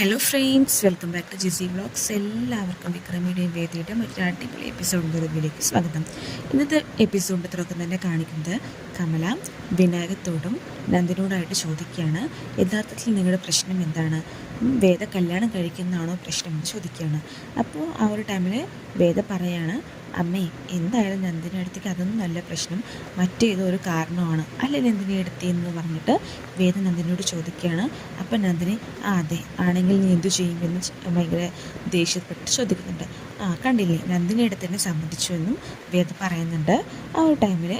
Hello friends welcome back to GC vlogs എല്ലാവർക്കും വിക്രമിയുടെയും വേദിയുടെ മറ്റൊരു അടിപൊളി എപ്പിസോഡിന്റെ റിവ്യൂലേക്ക് സ്വാഗതം. ഇന്നത്തെ എപ്പിസോഡ് തന്നെ കാണിക്കുന്നത് കമല വിനായകത്തോടും നന്ദിനോടായിട്ട് ചോദിക്കുകയാണ്. യഥാർത്ഥത്തിൽ നിങ്ങളുടെ പ്രശ്നം എന്താണ്? വേദ കല്യാണം കഴിക്കുന്നതാണോ പ്രശ്നം എന്ന് ചോദിക്കുകയാണ്. അപ്പോൾ ആ ഒരു ടൈമിൽ വേദ പറയാണ് അമ്മേ എന്തായാലും നന്ദിനി എടുത്തേക്ക് അതൊന്നും നല്ല പ്രശ്നം. മറ്റേതോ ഒരു കാരണമാണ്. അല്ലേ നന്ദിനി എടുത്തി എന്ന് പറഞ്ഞിട്ട് വേദ നന്ദിനിയോട് ചോദിക്കുകയാണ്. അപ്പം നന്ദിനി ആ അതെ ആണെങ്കിൽ നീ എന്തു ചെയ്യുമെന്ന് ഭയങ്കര ദേഷ്യപ്പെട്ട് ചോദിക്കുന്നുണ്ട്. ആ കണ്ടില്ലേ? നന്ദിനി സംബന്ധിച്ചു എന്നും വേദ പറയുന്നുണ്ട്. ആ ഒരു ടൈമിൽ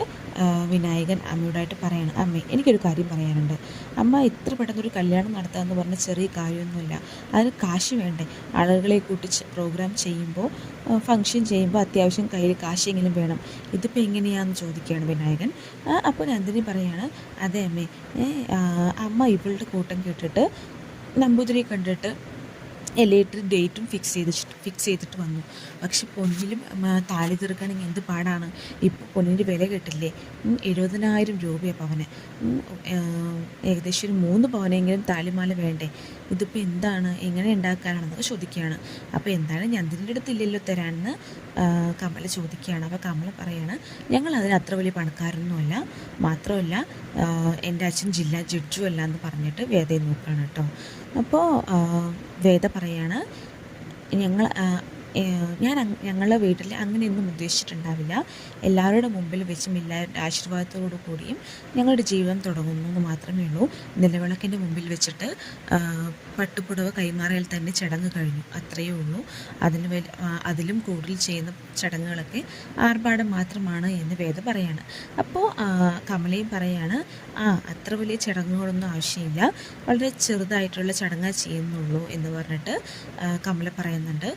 വിനായകൻ അമ്മയോടായിട്ട് പറയണം അമ്മേ എനിക്കൊരു കാര്യം പറയാനുണ്ട്. അമ്മ ഇത്ര പെട്ടെന്നൊരു കല്യാണം നടത്തുക എന്ന് പറഞ്ഞ ചെറിയ കാര്യമൊന്നുമില്ല. അതിന് കാശ് വേണ്ടേ? ആളുകളെ കൂട്ടി പ്രോഗ്രാം ചെയ്യുമ്പോൾ ഫംഗ്ഷൻ ചെയ്യുമ്പോൾ അത്യാവശ്യം കയ്യിൽ കാശെങ്കിലും വേണം. ഇതിപ്പോൾ എങ്ങനെയാണെന്ന് ചോദിക്കുകയാണ് വിനായകൻ. അപ്പോൾ നന്ദിനി പറയാണ് അതെ അമ്മേ അമ്മ ഇവളുടെ കൂട്ടം കേട്ടിട്ട് നമ്പൂതിരിയെ കണ്ടിട്ട് ലേറ്റർ ഡേറ്റും ഫിക്സ് ചെയ്ത് ഫിക്സ് ചെയ്തിട്ട് വന്നു. പക്ഷെ പൊന്നിലും താലി തീർക്കണമെങ്കിൽ എന്ത് പാടാണ്? ഇപ്പോൾ പൊന്നിന്റെ വില കിട്ടില്ലേ? എഴുപതിനായിരം രൂപയാണ് പവന്. ഏകദേശം ഒരു മൂന്ന് പവനെങ്കിലും താലിമാല വേണ്ടേ? ഇതിപ്പോൾ എന്താണ്? എങ്ങനെ ഉണ്ടാക്കാനാണെന്നൊക്കെ ചോദിക്കുകയാണ്. അപ്പോൾ എന്താണ് ഞാൻ ഇതിന്റെ അടുത്തില്ലല്ലോ തരാനെന്ന് ആ, കമല ചോദിക്കുകയാണ്. അപ്പോൾ കമല പറയാണ് ഞങ്ങൾ അതിന് അത്ര വലിയ പണക്കാരൊന്നുമല്ല മാത്രമല്ല എന്റെ അച്ഛൻ ജില്ലാ ജഡ്ജും അല്ല എന്ന് പറഞ്ഞിട്ട് വേദയെ നോക്കുകയാണ് കേട്ടോ. അപ്പോൾ വേദ പറയാണ് ഞങ്ങൾ ഞാൻ ഞങ്ങളുടെ വീട്ടിൽ അങ്ങനെയൊന്നും ഉദ്ദേശിച്ചിട്ടുണ്ടാവില്ല. എല്ലാവരുടെ മുമ്പിൽ വെച്ചും എല്ലാവരുടെ ആശീർവാദത്തോടു കൂടിയും ഞങ്ങളുടെ ജീവിതം തുടങ്ങുന്നു എന്ന് മാത്രമേ ഉള്ളൂ. നിലവിളക്കിന്റെ മുമ്പിൽ വെച്ചിട്ട് പട്ടുപുടവ് കൈമാറിയാൽ തന്നെ ചടങ്ങ് കഴിഞ്ഞു. അത്രയേ ഉള്ളൂ. അതിന് അതിലും കൂടുതൽ ചെയ്യുന്ന ചടങ്ങുകളൊക്കെ ആർഭാടം മാത്രമാണ് എന്ന് വേദ പറയാണ്. അപ്പോൾ കമലയും പറയാണ് ആ അത്ര വലിയ ചടങ്ങുകളൊന്നും ആവശ്യമില്ല. വളരെ ചെറുതായിട്ടുള്ള ചടങ്ങ് ചെയ്യുന്നുള്ളൂ എന്ന് പറഞ്ഞിട്ട് കമല പറയുന്നുണ്ട്.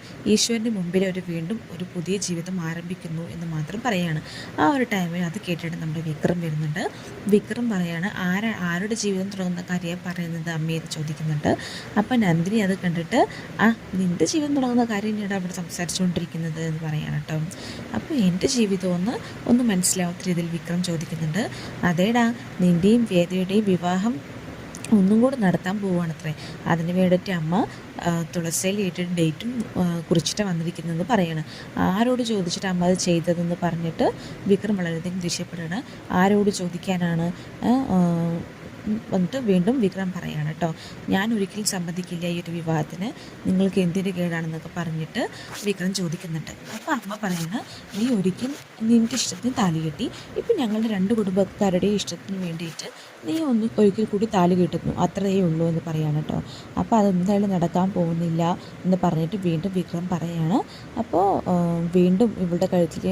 ഈശ്വരന്റെ മുമ്പിൽ ഒരു വീണ്ടും ഒരു പുതിയ ജീവിതം ആരംഭിക്കുന്നു എന്ന് മാത്രം പറയാണ്. ആ ഒരു ടൈമിൽ അത് കേട്ടിട്ട് നമ്മുടെ വിക്രം വരുന്നുണ്ട്. വിക്രം പറയാണ് ആരാ ആരുടെ ജീവിതം തുടങ്ങുന്ന കാര്യം പറയുന്നത് അമ്മയെ ചോദിക്കുന്നുണ്ട്. അപ്പം നന്ദിനി അത് കണ്ടിട്ട് ആ നിന്റെ ജീവിതം തുടങ്ങുന്ന കാര്യം തന്നെയാണ് അവിടെ സംസാരിച്ചുകൊണ്ടിരിക്കുന്നത് എന്ന് പറയാണ് കേട്ടോ അപ്പോൾ എന്റെ ജീവിതം ഒന്ന് ഒന്ന് മനസ്സിലാവാത്ത രീതിയിൽ വിക്രം ചോദിക്കുന്നുണ്ട് അതേടാ നിന്റെയും വേദയുടെയും വിവാഹം ഒന്നും കൂടെ നടത്താൻ പോവുകയാണത്രേ. അതിന് വേണ്ടിയിട്ട് അമ്മ തുളസിയിൽ ഏറ്റിട്ട് ഡേറ്റും കുറിച്ചിട്ട് വന്നിരിക്കുന്നത് പറയാണ്. ആരോട് ചോദിച്ചിട്ട് അമ്മ അത് ചെയ്തതെന്ന് പറഞ്ഞിട്ട് വിക്രം വളരെയധികം ദേഷ്യപ്പെടുകയാണ്. ആരോട് ചോദിക്കാനാണ് വന്നിട്ട് വീണ്ടും വിക്രം പറയാണ് കേട്ടോ. ഞാൻ ഒരിക്കലും സമ്മതിക്കില്ല ഈ ഒരു വിവാഹത്തിന്. നിങ്ങൾക്ക് എന്തിന്റെ കേടാണെന്നൊക്കെ പറഞ്ഞിട്ട് വിക്രം ചോദിക്കുന്നുണ്ട്. അപ്പോൾ അമ്മ പറയാണ് നീ ഒരിക്കലും നിന്റെ ഇഷ്ടത്തിന് താലി കെട്ടി. ഇപ്പം ഞങ്ങളുടെ രണ്ട് കുടുംബക്കാരുടെയും ഇഷ്ടത്തിന് വേണ്ടിയിട്ട് നീ ഒന്ന് ഒരിക്കൽ കൂടി താലി കെട്ടുന്നു. അത്രയേ ഉള്ളൂ എന്ന് പറയാണ് കേട്ടോ. അപ്പോൾ അതെന്തായാലും നടക്കാൻ പോകുന്നില്ല എന്ന് പറഞ്ഞിട്ട് വീണ്ടും വിക്രം പറയാണ്. അപ്പോൾ വീണ്ടും ഇവളുടെ കഴുത്തിൽ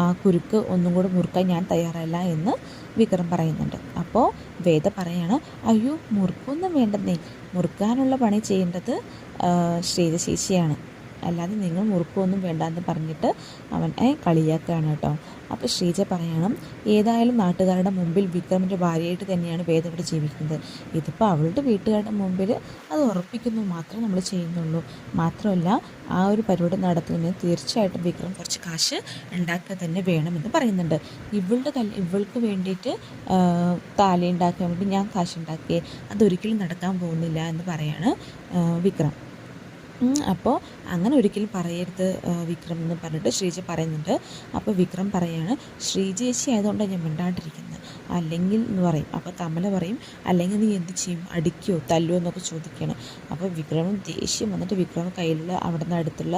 ആ കുരുക്ക് ഒന്നും കൂടെ മുറുക്കാൻ ഞാൻ തയ്യാറല്ല എന്ന് വിക്രം പറയുന്നുണ്ട്. അപ്പോൾ വേദ പറയാണ് അയ്യോ മുറുക്കൊന്നും വേണ്ടെന്നേ. മുറുക്കാനുള്ള പണി ചെയ്യേണ്ടത് ശ്രീജ അല്ലാതെ നിങ്ങൾ മുറുക്കൊന്നും വേണ്ടാന്ന് പറഞ്ഞിട്ട് അവനെ കളിയാക്കുകയാണ് കേട്ടോ. അപ്പോൾ ശ്രീജ പറയണം ഏതായാലും നാട്ടുകാരുടെ മുമ്പിൽ വിക്രമിന്റെ ഭാര്യയായിട്ട് തന്നെയാണ് വേദ ഇവിടെ ജീവിക്കുന്നത്. ഇതിപ്പോൾ അവളുടെ വീട്ടുകാരുടെ മുമ്പിൽ അത് ഉറപ്പിക്കുന്നു മാത്രം നമ്മൾ ചെയ്യുന്നുള്ളൂ. മാത്രമല്ല ആ ഒരു പരിപാടി നടത്തുന്നതിന് തീർച്ചയായിട്ടും വിക്രം കുറച്ച് കാശ് ഉണ്ടാക്കുക തന്നെ വേണമെന്ന് പറയുന്നുണ്ട്. ഇവളുടെ തല ഇവൾക്ക് വേണ്ടിയിട്ട് താലി ഉണ്ടാക്കാൻ വേണ്ടി ഞാൻ കാശ് ഉണ്ടാക്കിയേ അതൊരിക്കലും നടക്കാൻ പോകുന്നില്ല എന്ന് പറയാണ് വിക്രം. അപ്പോൾ അങ്ങനെ ഒരിക്കലും പറയരുത് വിക്രം എന്ന് പറഞ്ഞിട്ട് ശ്രീജ പറയുന്നുണ്ട്. അപ്പോൾ വിക്രം പറയാണ് ശ്രീജേച്ചി ആയതുകൊണ്ടാണ് ഞാൻ മിണ്ടാണ്ടിരിക്കുന്നത് അല്ലെങ്കിൽ എന്ന് പറയും. അപ്പോൾ കമല പറയും അല്ലെങ്കിൽ നീ എന്ത് ചെയ്യും? അടിക്കുമോ തല്ലുമോ എന്നൊക്കെ ചോദിക്കുകയാണ്. അപ്പോൾ വിക്രമൻ ദേഷ്യം വന്നിട്ട് വിക്രമ കയ്യിലുള്ള അവിടെ നിന്ന് അടുത്തുള്ള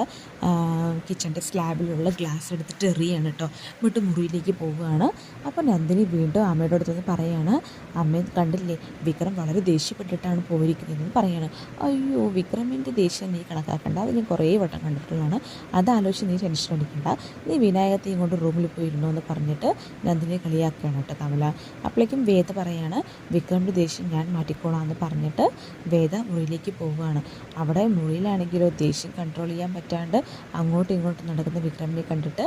കിച്ചന്റെ സ്ലാബിലുള്ള ഗ്ലാസ് എടുത്തിട്ട് എറിയാണ് കേട്ടോ എന്നിട്ട് മുറിയിലേക്ക് പോവുകയാണ്. അപ്പോൾ നന്ദിനി വീണ്ടും അമ്മയുടെ അടുത്ത് പറയാണ് അമ്മ കണ്ടില്ലേ? വിക്രം വളരെ ദേഷ്യപ്പെട്ടിട്ടാണ് പോയിരിക്കുന്നതെന്ന് പറയാണ്. അയ്യോ വിക്രമിന്റെ ദേഷ്യം നീ കണക്കാക്കണ്ട. അത് ഞാൻ കുറേ വട്ടം കണ്ടിട്ടുള്ളതാണ്. അതാലോചിച്ച് നീ ടെൻഷൻ അടിക്കണ്ട. നീ വിനായകത്തെയും കൊണ്ട് റൂമിൽ പോയിരുന്നു എന്ന് പറഞ്ഞിട്ട് നന്ദിനെ കളിയാക്കുകയാണ് കേട്ടോ കമല അപ്പോഴേക്കും വേദ പറയാണ് വിക്രമിന്റെ ദേഷ്യം ഞാൻ മാറ്റിക്കോളാം എന്ന് പറഞ്ഞിട്ട് വേദ മുറിയിലേക്ക് പോവുകയാണ്. അവിടെ മുറിയിലാണെങ്കിലോ ദേഷ്യം കൺട്രോൾ ചെയ്യാൻ പറ്റാണ്ട് അങ്ങോട്ടും ഇങ്ങോട്ടും നടക്കുന്ന വിക്രമിനെ കണ്ടിട്ട്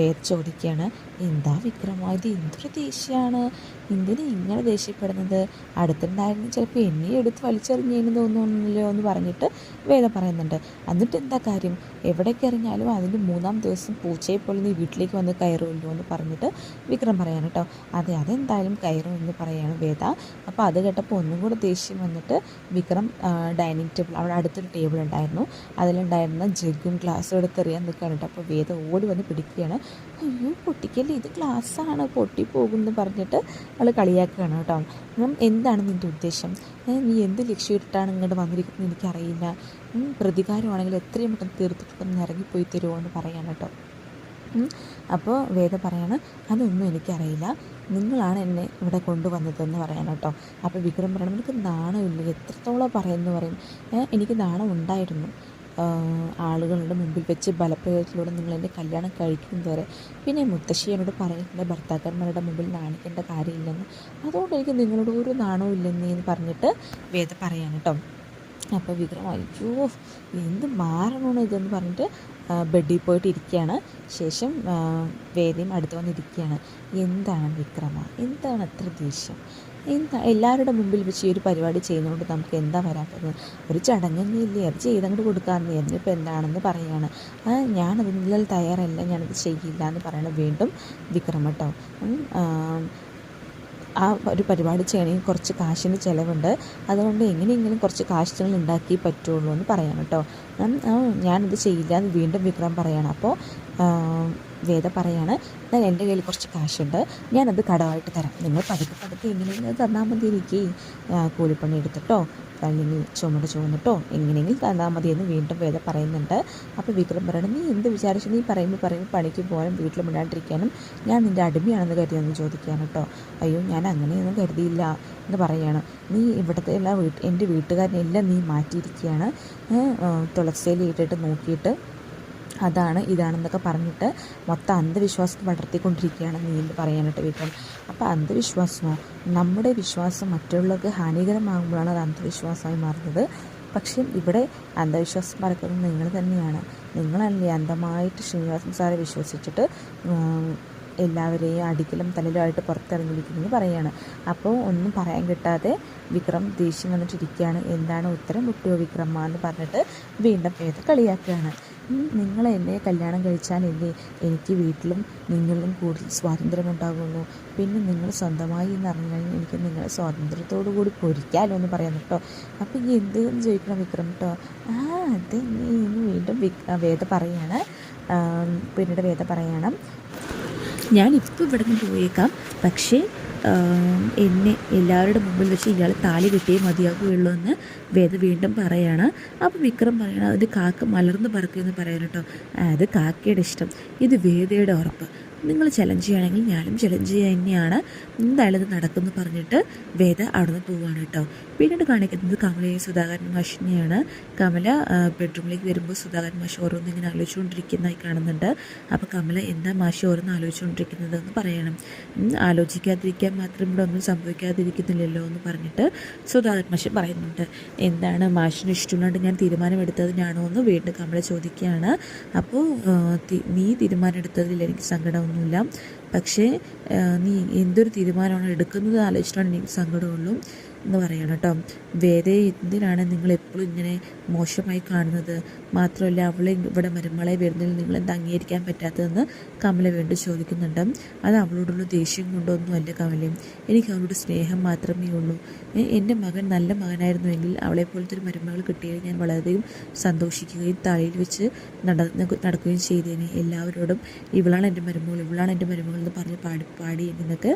വേദ ചോദിക്കുകയാണ് എന്താ വിക്രമ ഇത് എന്തൊരു ദേഷ്യമാണ്? എന്തിനാ ഇങ്ങനെ ദേഷ്യപ്പെടുന്നത്? അടുത്തുണ്ടായിരുന്നു ചിലപ്പോൾ എന്നെ എടുത്ത് വലിച്ചെറിഞ്ഞതിന് തോന്നുന്നില്ലോ എന്ന് പറഞ്ഞിട്ട് വേദ പറയുന്നുണ്ട്. എന്നിട്ട് എന്താ കാര്യം? എവിടേക്ക് എറിഞ്ഞാലും അതിന്റെ മൂന്നാം ദിവസം പൂച്ചയെ പോലെ നീ വീട്ടിലേക്ക് വന്ന് കയറുമല്ലോ എന്ന് പറഞ്ഞിട്ട് വിക്രം പറയാൻ കേട്ടോ അതെ അതെന്തായാലും കയറും എന്ന് പറയുകയാണ് വേദ. അപ്പോൾ അത് കേട്ടപ്പോൾ ഒന്നും കൂടെ ദേഷ്യം വന്നിട്ട് വിക്രം ഡൈനിങ് ടേബിൾ അവിടെ അടുത്തൊരു ടേബിൾ ഉണ്ടായിരുന്നു. അതിലുണ്ടായിരുന്ന ജഗ്ഗും ഗ്ലാസ്സും എടുത്ത് എറിയാൻ നിൽക്കുകയാണ് കേട്ടോ. അപ്പോൾ വേദ ഓടി വന്ന് പിടിക്കുകയാണ്. അയ്യോ പൊട്ടിക്കല്ലേ? ഇത് ഗ്ലാസ്സാണ്. പൊട്ടിപ്പോകും എന്ന് പറഞ്ഞിട്ട് അവൾ കളിയാക്കുകയാണ് കേട്ടോ. എന്താണ് നിന്റെ ഉദ്ദേശം? നീ എന്ത് ലക്ഷ്യമിട്ടാണ് ഇങ്ങോട്ട് വന്നിരിക്കുന്നത് എനിക്കറിയില്ല. പ്രതികാരമാണെങ്കിൽ എത്രയും പെട്ടെന്ന് തീർത്തിട്ടൊന്ന് ഇറങ്ങിപ്പോയി തരുമോ എന്ന് പറയാൻ കേട്ടോ. അപ്പോൾ വേദ പറയാണ് അതൊന്നും എനിക്കറിയില്ല. നിങ്ങളാണ് എന്നെ ഇവിടെ കൊണ്ടുവന്നതെന്ന് പറയാൻ കേട്ടോ. അപ്പോൾ വിക്രം പറയണം എനിക്ക് നാണമില്ല എത്രത്തോളം പറയുമെന്ന് പറയും. എനിക്ക് നാണം ഉണ്ടായിരുന്നു. ആളുകളുടെ മുമ്പിൽ വെച്ച് ബലപ്രയോഗത്തിലൂടെ നിങ്ങൾ എന്റെ കല്യാണം കഴിക്കുന്നത് വരെ പിന്നെ മുത്തശ്ശി എന്നോട് പറഞ്ഞിട്ടുണ്ട് ഭർത്താക്കന്മാരുടെ മുമ്പിൽ നാണിക്കേണ്ട കാര്യമില്ലെന്ന്. അതുകൊണ്ട് എനിക്ക് നിങ്ങളോട് ഒരു നാണവും ഇല്ലെന്നേന്ന് പറഞ്ഞിട്ട് വേദ പറയാൻ കേട്ടോ. അപ്പോൾ വിക്രം അയ്യോ എന്ത് മാറണോ ഇതെന്ന് പറഞ്ഞിട്ട് ബെഡിൽ പോയിട്ട് ഇരിക്കുകയാണ് ശേഷം വേദിയും അടുത്ത് വന്നിരിക്കുകയാണ്. എന്താണ് വിക്രമ? എന്താണ് അത്ര ദേഷ്യം? എന്താ എല്ലാവരുടെ മുമ്പിൽ വെച്ച് ഈ ഒരു പരിപാടി ചെയ്യുന്നതുകൊണ്ട് നമുക്ക് എന്താ വരാത്തത്? ഒരു ചടങ്ങൊന്നുമില്ലേ? അത് ചെയ്തങ്ങോട്ട് കൊടുക്കാമെന്ന് എന്നിപ്പോൾ എന്താണെന്ന് പറയുകയാണ് ആ ഞാനതിൽ തയ്യാറല്ല ഞാനത് ചെയ്യില്ല എന്ന് പറയണം വീണ്ടും വിക്രമട്ടോ ആ, ഒരു പരിപാടി ചെയ്യണമെങ്കിൽ കുറച്ച് കാശിന് ചിലവുണ്ട്. അതുകൊണ്ട് എങ്ങനെയെങ്കിലും കുറച്ച് കാശുകൾ ഉണ്ടാക്കി പറ്റുള്ളൂ എന്ന് പറയാം കേട്ടോ. ഞാനിത് ചെയ്യില്ല. എന്ന് വീണ്ടും വിക്രം പറയാണ്. അപ്പോൾ വേദ പറയാണ് എന്നാൽ എന്റെ കയ്യിൽ കുറച്ച് കാശുണ്ട് ഞാനത് കടമായിട്ട് തരാം. നിങ്ങൾ പതുക്കെ പതുക്കെ എങ്ങനെയെങ്കിലും തന്നാൽ മതി എനിക്ക് കൂലിപ്പണി എടുത്തിട്ടോ അല്ലെങ്കിൽ ചുമട് ചുമന്നിട്ടോ എങ്ങനെയെങ്കിലും തന്നാൽ മതി എന്ന് വീണ്ടും വേദ പറയുന്നുണ്ട്. അപ്പോൾ വിക്രം പറയണം നീ എന്ത് വിചാരിച്ചു? നീ പറയുമ്പോൾ പറയുമ്പോൾ പണിക്ക് പോകാനും വീട്ടിൽ മിണ്ടാണ്ടിരിക്കാനും ഞാൻ നിന്റെ അടിമയാണെന്ന് കരുതിയെന്ന് ചോദിക്കാൻ കേട്ടോ. അയ്യോ ഞാൻ അങ്ങനെയൊന്നും കരുതിയില്ല എന്ന് പറയുകയാണ് നീ ഇവിടുത്തെ എല്ലാ വീട്ട് എന്റെ വീട്ടുകാരനെല്ലാം നീ മാറ്റിയിരിക്കുകയാണ്. തുളസിയിൽ ഇട്ടിട്ട് നോക്കിയിട്ട് അതാണ് ഇതാണെന്നൊക്കെ പറഞ്ഞിട്ട് മൊത്തം അന്ധവിശ്വാസം വളർത്തിക്കൊണ്ടിരിക്കുകയാണ് നീ എന്ന് പറയാനായിട്ട് വിക്രം അപ്പോൾ അന്ധവിശ്വാസമോ നമ്മുടെ വിശ്വാസം മറ്റുള്ളവർക്ക് ഹാനികരമാകുമ്പോഴാണ് അത് അന്ധവിശ്വാസമായി മാറുന്നത്. പക്ഷേ ഇവിടെ അന്ധവിശ്വാസം പറക്കുന്നത് നിങ്ങൾ തന്നെയാണ്. നിങ്ങളല്ലേ അന്ധമായിട്ട് ശ്രീനിവാസൻ സാറെ വിശ്വസിച്ചിട്ട് എല്ലാവരെയും അടിക്കലും തലയിലുമായിട്ട് പുറത്തിറങ്ങിയിരിക്കുന്നു പറയാണ്. അപ്പോൾ ഒന്നും പറയാൻ കിട്ടാതെ വിക്രം ദേഷ്യം വന്നിട്ടിരിക്കുകയാണ്. എന്താണ് ഉത്തരം? മുട്ടിയോ വിക്രമ എന്ന് പറഞ്ഞിട്ട് വീണ്ടും ഏത് കളിയാക്കുകയാണ്. നിങ്ങൾ എന്നെ കല്യാണം കഴിച്ചാലല്ലേ എനിക്ക് വീട്ടിലും നിങ്ങളിലും കൂടുതൽ സ്വാതന്ത്ര്യം ഉണ്ടാകുന്നു. പിന്നെ നിങ്ങൾ സ്വന്തമായി എന്ന് അറിഞ്ഞു കഴിഞ്ഞാൽ എനിക്ക് നിങ്ങളെ സ്വാതന്ത്ര്യത്തോടു കൂടി പൊരിക്കാലോ എന്ന് പറയാം കേട്ടോ. അപ്പോൾ ഈ എന്ത് എന്ന് ചോദിക്കണം വിക്രം കേട്ടോ? ആ അത് ഇനി വീണ്ടും വേദ പറയാണ്. പിന്നീട് വേദ പറയണം. ഞാനിപ്പോൾ ഇവിടെ നിന്ന് പോയേക്കാം. പക്ഷേ എന്നെ എല്ലാവരുടെ മുമ്പിൽ വെച്ച് ഇയാൾ താലി കിട്ടിയേ മതിയാകുകയുള്ളൂ എന്ന് വേദ വീണ്ടും പറയാണ്. അപ്പോൾ വിക്രം പറയണം അതിന്റെ കാക്ക മലർന്ന് പറക്കുമെന്ന് പറയാൻ കേട്ടോ. അത് കാക്കയുടെ ഇഷ്ടം. ഇത് വേദയുടെ ഉറപ്പ്. നിങ്ങൾ ചലഞ്ച് ചെയ്യുകയാണെങ്കിൽ ഞാനും ചലഞ്ച് ചെയ്യുക തന്നെയാണ്. എന്തായാലും ഇത് നടക്കുമെന്ന് പറഞ്ഞിട്ട് വേദ അവിടെ നിന്ന് പോവുകയാണ് കേട്ടോ. പിന്നീട് കാണിക്കുന്നത് കമലയും സുധാകരൻ മാഷിനെയാണ് കമല ബെഡ്റൂമിലേക്ക് വരുമ്പോൾ സുധാകരൻ മാഷ് ഓരോന്ന് ഇങ്ങനെ ആലോചിച്ചുകൊണ്ടിരിക്കുന്നതായി കാണുന്നുണ്ട്. അപ്പോൾ കമല എന്താ മാഷ് ഓരോന്ന് ആലോചിച്ചുകൊണ്ടിരിക്കുന്നത് എന്ന് പറയണം ആലോചിക്കാതിരിക്കാൻ മാത്രം ഇവിടെ ഒന്നും സംഭവിക്കാതിരിക്കുന്നില്ലല്ലോ എന്ന് പറഞ്ഞിട്ട് സുധാകരൻ മാഷ് പറയുന്നുണ്ട്. എന്താണ് മാഷിന് ഇഷ്ടമുള്ളത് ഞാൻ തീരുമാനമെടുത്തതിനാണോ എന്ന് വീണ്ടും കമല ചോദിക്കുകയാണ്. അപ്പോൾ നീ തീരുമാനം എടുത്തതിൽ എനിക്ക് സങ്കടമൊന്നുമില്ല പക്ഷേ നീ എന്തൊരു തീരുമാനമാണ് എടുക്കുന്നത് ആലോചിച്ചിട്ടാണ് എനിക്ക് സങ്കടമുള്ളൂ. എന്ന് പറയണം കേട്ടോ. വേദയെ എന്തിനാണ് നിങ്ങൾ എപ്പോഴും ഇങ്ങനെ മോശമായി കാണുന്നത്? മാത്രമല്ല അവളെ ഇവിടെ മരുമകളെ വരുന്നതിൽ നിങ്ങൾ എന്താ അംഗീകരിക്കാൻ പറ്റാത്തതെന്ന് കമല വീണ്ടും ചോദിക്കുന്നുണ്ട്. അത് അവളോടുള്ള ദേഷ്യം കൊണ്ടൊന്നും അല്ല കമലയും എനിക്ക് അവളോട് സ്നേഹം മാത്രമേ ഉള്ളൂ. എന്റെ മകൻ നല്ല മകനായിരുന്നുവെങ്കിൽ അവളെ പോലത്തെ ഒരു മരുമകൾ കിട്ടിയതിൽ ഞാൻ വളരെയധികം സന്തോഷിക്കുകയും തലയിൽ വെച്ച് നടക്കുകയും ചെയ്തേനെ. എല്ലാവരോടും ഇവളാണ് എന്റെ മരുമകൾ ഇവളാണ് എന്റെ മരുമകൾ എന്ന് പറഞ്ഞ് പാടി പാടി എന്നൊക്കെ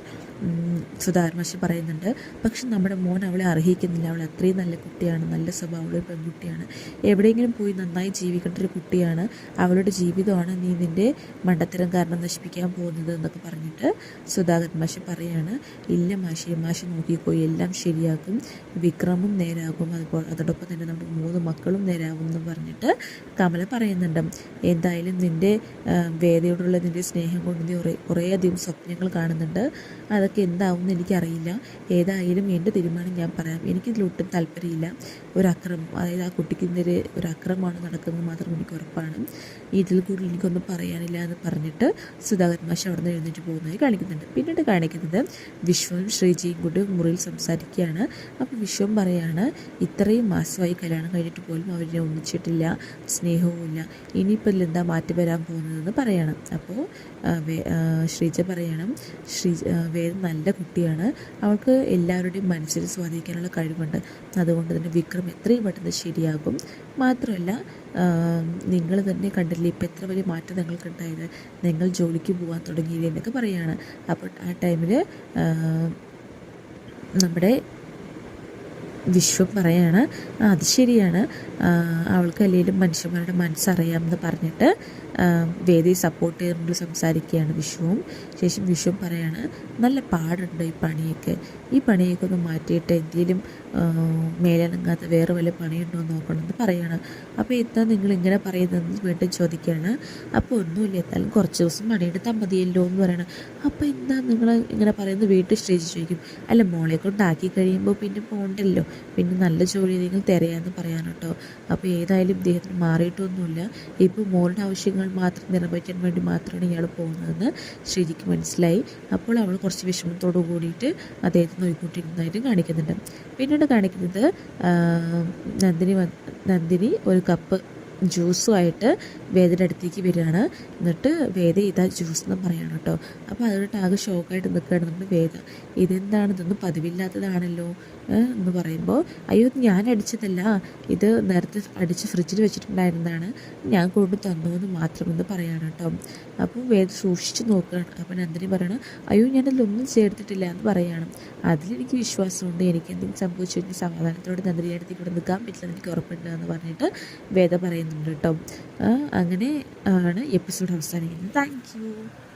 സുധാകർ പറയുന്നുണ്ട്. പക്ഷെ നമ്മുടെ മോൻ അവളെ അർഹിക്കുന്നില്ല. അവൾ അത്രയും നല്ല കുട്ടിയാണ്. നല്ല സ്വഭാവമുള്ള പെൺകുട്ടിയാണ്. എവിടെയെങ്കിലും പോയി നന്നായി ജീവിക്കേണ്ട ഒരു കുട്ടിയാണ്. അവളുടെ ജീവിതമാണ് നീ നിന്റെ മണ്ടത്തരം കാരണം നശിപ്പിക്കാൻ പോകുന്നത് എന്നൊക്കെ പറഞ്ഞിട്ട് സുധാകരൻ മാഷ പറയാണ്. ഇല്ല മാഷി മാഷി നോക്കിക്കോ എല്ലാം ശരിയാക്കും. വിക്രമും നേരാകും. അതുപോലെ അതോടൊപ്പം തന്നെ നമ്മുടെ മൂന്ന് മക്കളും നേരാകും എന്ന് പറഞ്ഞിട്ട് കമല പറയുന്നുണ്ട്. എന്തായാലും നിന്റെ വേദയോടുള്ള നിന്റെ സ്നേഹം കൊണ്ട് നീ കുറേ കുറേയധികം സ്വപ്നങ്ങൾ കാണുന്നുണ്ട്. അതൊക്കെ എന്താവും എന്ന് എനിക്കറിയില്ല. ഏതായാലും എന്റെ തീരുമാനം വേണമെങ്കിൽ ഞാൻ പറയാം. എനിക്കിതിലൊട്ടും താല്പര്യമില്ല. ഒരു അതായത് ആ കുട്ടിക്കെതിരെ ഒരു അക്രമമാണ് നടക്കുന്നത് മാത്രം എനിക്ക് ഉറപ്പാണ്. ഇതിൽ കൂടുതൽ എനിക്കൊന്നും പറയാനില്ല എന്ന് പറഞ്ഞിട്ട് സുധാകരൻ മാഷ് അവിടെ നിന്ന് എഴുന്നേറ്റ് പോകുന്നതായി കാണിക്കുന്നുണ്ട്. പിന്നീട് കാണിക്കുന്നത് വിശ്വവും ശ്രീജിയും കൂടി മുറിയിൽ സംസാരിക്കുകയാണ്. അപ്പോൾ വിശ്വം പറയാണ് ഇത്രയും മാസമായി കല്യാണം കഴിഞ്ഞിട്ട് പോലും അവരെ ഒന്നിച്ചിട്ടില്ല സ്നേഹവുമില്ല ഇനിയിപ്പോൾ ഇതിലെന്താ മാറ്റി വരാൻ പോകുന്നതെന്ന് പറയണം. അപ്പോൾ ശ്രീജ പറയണം ശ്രീ വേദ നല്ല കുട്ടിയാണ്. അവൾക്ക് എല്ലാവരുടെയും മനസ്സിൽ സ്വാധീനിക്കാനുള്ള കഴിവുണ്ട്. അതുകൊണ്ട് തന്നെ വിക്രം എത്രയും പെട്ടെന്ന് ശരിയാകും. മാത്രമല്ല നിങ്ങൾ തന്നെ കണ്ടില്ലേ ഇപ്പം എത്ര വലിയ മാറ്റം നിങ്ങൾക്കുണ്ടായത് നിങ്ങൾ ജോലിക്ക് പോകാൻ തുടങ്ങിയില്ലേ എന്നൊക്കെ പറയുകയാണ് അപ്പോൾ ആ ടൈമിൽ നമ്മുടെ വിശ്വം പറയാണ്. "ആ, അത് ശരിയാണ്. അവൾക്ക് അല്ലെങ്കിലും മനുഷ്യന്മാരുടെ മനസ്സറിയാമെന്ന് പറഞ്ഞിട്ട് വേദി സപ്പോർട്ട് ചെയ്തുകൊണ്ട് സംസാരിക്കുകയാണ് വിശ്വവും ശേഷം വിശ്വം പറയാണ് നല്ല പാടുണ്ട് ഈ പണിയൊക്കെ? ഈ പണിയൊക്കെ ഒന്ന് മാറ്റിയിട്ട് എന്തെങ്കിലും മേലനങ്ങാത്ത വേറെ വല്ല പണിയുണ്ടോ എന്ന് നോക്കണമെന്ന് പറയാണ്. അപ്പോൾ എന്താ നിങ്ങൾ ഇങ്ങനെ പറയുന്നതെന്ന് വീണ്ടും ചോദിക്കുകയാണ്. അപ്പോൾ ഒന്നുമില്ല എന്നാലും കുറച്ച് ദിവസം പണിയെടുത്താൽ മതിയല്ലോ എന്ന് പറയണം. അപ്പോൾ എന്താ നിങ്ങൾ ഇങ്ങനെ പറയുന്നത്? വീട്ടിൽ സ്റ്റേജ് ചോദിക്കും. അല്ല മോളെ കൊണ്ടാക്കി കഴിയുമ്പോൾ പിന്നെ പോകണ്ടല്ലോ പിന്നെ നല്ല ജോലി നിങ്ങൾ തിരയാന്ന് പറയാൻ കേട്ടോ അപ്പോൾ ഏതായാലും ഇദ്ദേഹത്തിന് മാറിയിട്ടൊന്നുമില്ല. ഇപ്പോൾ മോളുടെ ആവശ്യങ്ങൾ മാത്രം നിറവേറ്റാൻ വേണ്ടി മാത്രമാണ് ഇയാൾ പോകുന്നതെന്ന് ശ്രീജിക്ക് മനസ്സിലായി. അപ്പോൾ അവൾ കുറച്ച് വിഷമത്തോടു കൂടിയിട്ട് അദ്ദേഹത്തെ നോക്കിക്കൊണ്ടിരിക്കുന്നതായിട്ട് കാണിക്കുന്നുണ്ട്. പിന്നീട് കാണിക്കുന്നത് നന്ദിനി നന്ദിനി ഒരു കപ്പ് ജ്യൂസുമായിട്ട് വേദയുടെ അടുത്തേക്ക് വരികയാണ്. എന്നിട്ട് വേദ ഇതാ ജ്യൂസ് എന്ന് പറയാണ് കേട്ടോ അപ്പോൾ അതുകൊണ്ട് ആകെ ഷോക്കായിട്ട് നിൽക്കുകയാണ് നമ്മുടെ വേദ. ഇതെന്താണ് ഇതൊന്നും പതിവില്ലാത്തതാണല്ലോ. എന്ന് പറയുമ്പോൾ അയ്യോ ഞാൻ അടിച്ചതല്ല. ഇത് നേരത്തെ അടിച്ച് ഫ്രിഡ്ജിൽ വെച്ചിട്ടുണ്ടായിരുന്നതാണ്. ഞാൻ കൊണ്ട് തന്നു എന്ന് മാത്രമെന്ന് പറയാണ് കേട്ടോ. അപ്പോൾ വേദ സൂക്ഷിച്ച് നോക്കുകയാണ് അപ്പോൾ നന്ദിനി പറയണം അയ്യോ ഞാൻ ഞാനതിലൊന്നും ചേർത്തിട്ടില്ല എന്ന് പറയാണ്. അതിലെനിക്ക് വിശ്വാസമുണ്ട്. എനിക്ക് എന്തെങ്കിലും സംഭവിച്ചു കഴിഞ്ഞാൽ സമാധാനത്തോടെ നന്ദിനി അടുത്ത് ഇവിടെ നിൽക്കാൻ പറ്റില്ല എനിക്ക് ഉറപ്പുണ്ട് എന്ന് പറഞ്ഞിട്ട് വേദ പറയുന്നുണ്ട് കേട്ടോ. അങ്ങനെ ആണ് എപ്പിസോഡ് അവസാനിക്കുന്നത്. താങ്ക്